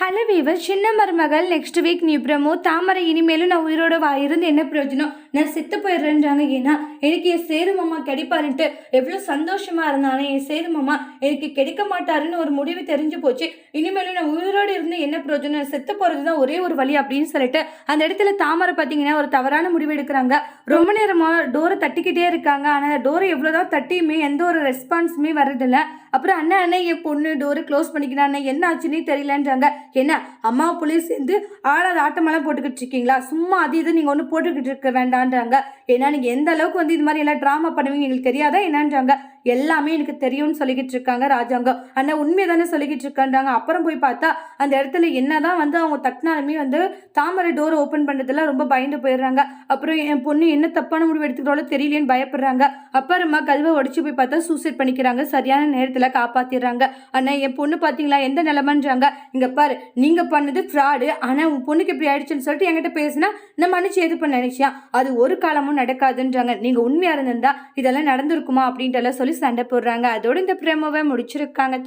Hello viewer சின்ன மருமகள் next week நீ பிரமோ. தாமரை இனிமேலும் நான் உயிரோட வா இருந்து என்ன பிரயோஜனம்? நான் செத்து போயிடுறேன்றாங்க ஏன்னா எனக்கு என் சேரு மாமா கிடைப்பாருன்ட்டு எவ்வளோ சந்தோஷமா இருந்தானே என் சேரு மாமா எனக்கு கிடைக்க மாட்டாருன்னு ஒரு முடிவு தெரிஞ்சு போச்சு. இனிமேலும் நான் உயிரோடு இருந்து என்ன பிரயோஜனம்? செத்து போகிறது தான் ஒரே ஒரு வழி அப்படின்னு சொல்லிட்டு அந்த இடத்துல தாமரை பார்த்தீங்கன்னா ஒரு தவறான முடிவு எடுக்கிறாங்க. ரொம்ப நேரமாக டோரை தட்டிக்கிட்டே இருக்காங்க. ஆனால் டோரை எவ்வளோதான் தட்டியுமே எந்த ஒரு ரெஸ்பான்ஸுமே வர்றதில்ல. அப்புறம் அண்ணன் அண்ணன் என் பொண்ணு டோரை க்ளோஸ் பண்ணிக்கிறான் என்ன ஆச்சுன்னே தெரியலன்றாங்க. என்ன அம்மா புள்ளையும் சேர்ந்து ஆளாத ஆட்டமெல்லாம் போட்டுக்கிட்டு இருக்கீங்களா? சும்மா அது இது நீங்கள் ஒன்று போட்டுக்கிட்டு இருக்க வேண்டான்றாங்க. ஏன்னா நீங்கள் எந்த அளவுக்கு வந்து இது மாதிரி எல்லாம் ட்ராமா பண்ணுவீங்க? எங்களுக்கு தெரியாதா என்னன்றாங்க. எல்லாமே எனக்கு தெரியும்னு சொல்லிக்கிட்டு இருக்காங்க ராஜாங்கம் அண்ணா உண்மையை தானே சொல்லிக்கிட்டு இருக்கான்றாங்க. அப்புறம் போய் பார்த்தா அந்த இடத்துல என்னதான் வந்து அவங்க தட்டினாலுமே வந்து தாமரை டோர் ஓப்பன் பண்ணுறதுல ரொம்ப பயந்து போயிடுறாங்க. அப்புறம் என் பொண்ணு என்ன தப்பான முடிவு எடுத்துக்கிறாலோ தெரியலேன்னு பயப்படுறாங்க. அப்புறமா கல்வை உடச்சி போய் பார்த்தா சூசைட் பண்ணிக்கிறாங்க. சரியான நேரத்தில் காப்பாற்றிடுறாங்க அண்ணா என் பொண்ணு பார்த்தீங்களா? எந்த நிலமன்றாங்க. இங்கே பாரு நீங்கள் பண்ணது ஃப்ராடு ஆனால் உன் பொண்ணுக்கு இப்படி ஆயிடுச்சுன்னு சொல்லிட்டு என்கிட்ட பேசினா நான் மன்னிச்சு எது பண்ண நினைச்சியா? அது ஒரு காலமும் நடக்காதுன்றாங்க. நீங்கள் உண்மையாக இருந்திருந்தா இதெல்லாம் நடந்திருக்குமா? அப்படின்ட்டு எல்லாம் சொல்லி சண்டை போடுறாங்க. அதோட இந்த பிரேமவை முடிச்சிருக்காங்க.